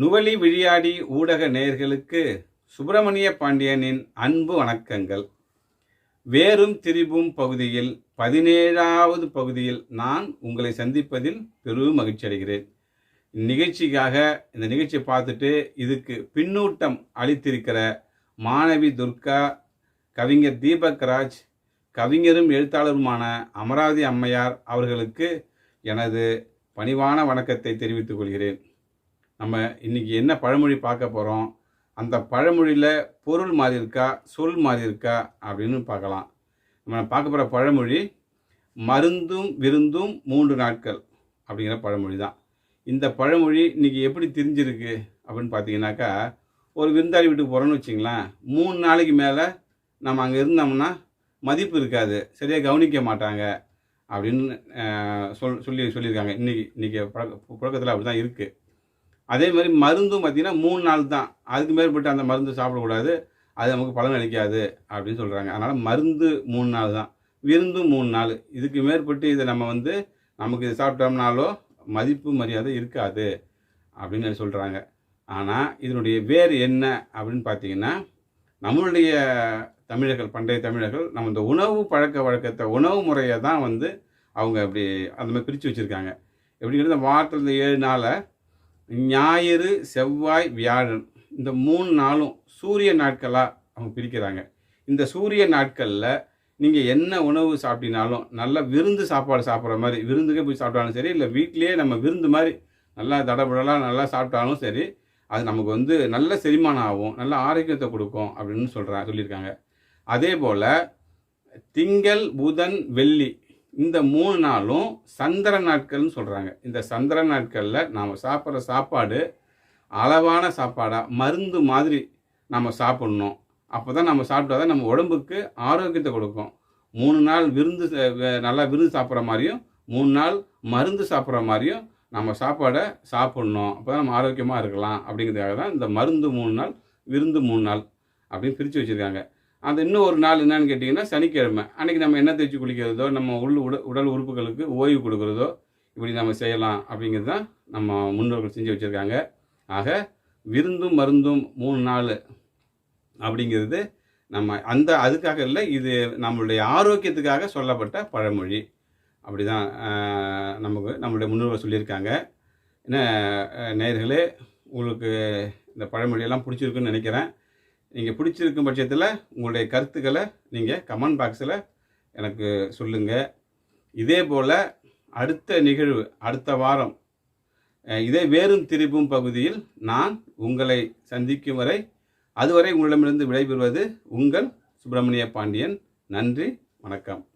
நுவலி விழியாடி ஊடக நேயர்களுக்கு சுப்பிரமணிய பாண்டியனின் அன்பு வணக்கங்கள். வேறும் திரிபும் பகுதியில் பதினேழாவது பகுதியில் நான் உங்களை சந்திப்பதில் பெரும் மகிழ்ச்சி அடைகிறேன். இந்நிகழ்ச்சிக்காக இந்த நிகழ்ச்சியை பார்த்துட்டு இதுக்கு பின்னூட்டம் அளித்திருக்கிற மாணவி துர்கா கவிஞர் தீபக் ராஜ் கவிஞரும் எழுத்தாளருமான அமராவதி அம்மையார் அவர்களுக்கு எனது பணிவான வணக்கத்தை தெரிவித்துக் கொள்கிறேன். நம்ம இன்னைக்கு என்ன பழமொழி பார்க்க போகிறோம் அந்த பழமொழியில் பொருள் மாறி இருக்கா? சொல் மாறி இருக்கா? அப்படின்னு பார்க்கலாம். நம்ம பார்க்க போகிற பழமொழி மருந்தும் விருந்தும் மூன்று நாட்கள் அப்படிங்கிற பழமொழி தான். இந்த பழமொழி இன்றைக்கி எப்படி தெரிஞ்சிருக்கு அப்படின்னு பார்த்தீங்கன்னாக்கா ஒரு விருந்தாளி வீட்டுக்கு போகிறோன்னு வச்சிங்களேன் மூணு நாளைக்கு மேலே நம்ம அங்கே இருந்தோம்னா மதிப்பு இருக்காது. சரியாக கவனிக்க மாட்டாங்க அப்படின்னு சொல் சொல்லி சொல்லியிருக்காங்க. இன்னைக்கு இன்றைக்கி பழக்க புழக்கத்தில் அப்படி தான் இருக்குது அதே மாதிரி மருந்தும் பார்த்தீங்கன்னா மூணு நாள் தான். அதுக்கு மேற்பட்டு அந்த மருந்து சாப்பிடக்கூடாது. அது நமக்கு பலன் அளிக்காது அப்படின்னு சொல்கிறாங்க அதனால் மருந்து மூணு நாள் தான். விருந்தும் மூணு நாள். இதுக்கு மேற்பட்டு இதை நம்ம வந்து நமக்கு இது சாப்பிட்டோம்னாலோ மதிப்பு மரியாதை இருக்காது அப்படின்னு சொல்கிறாங்க ஆனால் இதனுடைய வேர் என்ன அப்படின்னு பார்த்தீங்கன்னா நம்மளுடைய தமிழர்கள் பண்டைய தமிழர்கள் நம்ம இந்த உணவு பழக்க வழக்கத்தை உணவு முறையை தான் வந்து அவங்க அப்படி அந்த மாதிரி பிரித்து வச்சுருக்காங்க. எப்படிங்கிறது வாரத்தில் இந்த ஏழு நாளை ஞாயிறு செவ்வாய் வியாழன் இந்த மூணு நாளும் சூரிய நாட்களாக அவங்க பிரிக்கிறாங்க. இந்த சூரிய நாட்களில் நீங்கள் என்ன உணவு சாப்பிட்டினாலும் நல்ல விருந்து சாப்பாடு சாப்பிட்ற மாதிரி விருந்துக்கே போய் சாப்பிட்டாலும் சரி இல்லை வீட்டிலேயே நம்ம விருந்து மாதிரி நல்லா தடபுடலாக நல்லா சாப்பிட்டாலும் சரி அது நமக்கு வந்து நல்ல செரிமானம் ஆகும் நல்ல ஆரோக்கியத்தை கொடுக்கும் அப்படின்னு சொல்கிறா சொல்லியிருக்காங்க. அதே போல் திங்கள் புதன் வெள்ளி இந்த மூணு நாளும் சந்திர நாட்கள்னு சொல்கிறாங்க இந்த சந்திர நாட்களில் நாம் சாப்பிட்ற சாப்பாடு அளவான சாப்பாடாக மருந்து மாதிரி நம்ம சாப்பிட்ணும். அப்போ தான் நம்ம சாப்பிட்டா தான் நம்ம உடம்புக்கு ஆரோக்கியத்தை கொடுக்கும். மூணு நாள் விருந்து நல்லா விருந்து சாப்பிட்ற மாதிரியும் மூணு நாள் மருந்து சாப்பிட்ற மாதிரியும் நம்ம சாப்பாடை சாப்பிட்ணும். அப்போ தான் நம்ம ஆரோக்கியமாக இருக்கலாம். அப்படிங்கிறதுக்காக தான் இந்த மருந்து மூணு நாள் விருந்து மூணு நாள் அப்படின்னு பிரித்து வச்சுருக்காங்க. அந்த இன்னும் ஒரு நாள் என்னன்னு கேட்டிங்கன்னா சனிக்கிழமை. அன்றைக்கி நம்ம எண்ணெய் தேய்ச்சி குளிக்கிறதோ நம்ம உள் உட உடல் உறுப்புகளுக்கு ஓய்வு கொடுக்குறதோ இப்படி நம்ம செய்யலாம் அப்படிங்கிறது தான் நம்ம முன்னோர்கள் செஞ்சு வச்சுருக்காங்க. ஆக விருந்தும் மருந்தும் மூணு நாள் அப்படிங்கிறது நம்ம அந்த அதுக்காக இல்லை இது நம்மளுடைய ஆரோக்கியத்துக்காக சொல்லப்பட்ட பழமொழி. அப்படி தான் நமக்கு நம்மளுடைய முன்னோர்கள் சொல்லியிருக்காங்க. என்ன நேர்களே நேயர்களே உங்களுக்கு இந்த பழமொழியெல்லாம் பிடிச்சிருக்குன்னு நினைக்கிறேன். நீங்கள் பிடிச்சிருக்கும் பட்சத்தில் உங்களுடைய கருத்துக்களை நீங்கள் கமெண்ட் பாக்ஸில் எனக்கு சொல்லுங்கள் இதே போல் அடுத்த நிகழ்வு அடுத்த வாரம் இதே வேறும் திரிபும் பகுதியில் நான் உங்களை சந்திக்கும் வரை அதுவரை உங்களிடமிருந்து விடைபெறுவது உங்கள் சுப்பிரமணிய பாண்டியன். நன்றி வணக்கம்.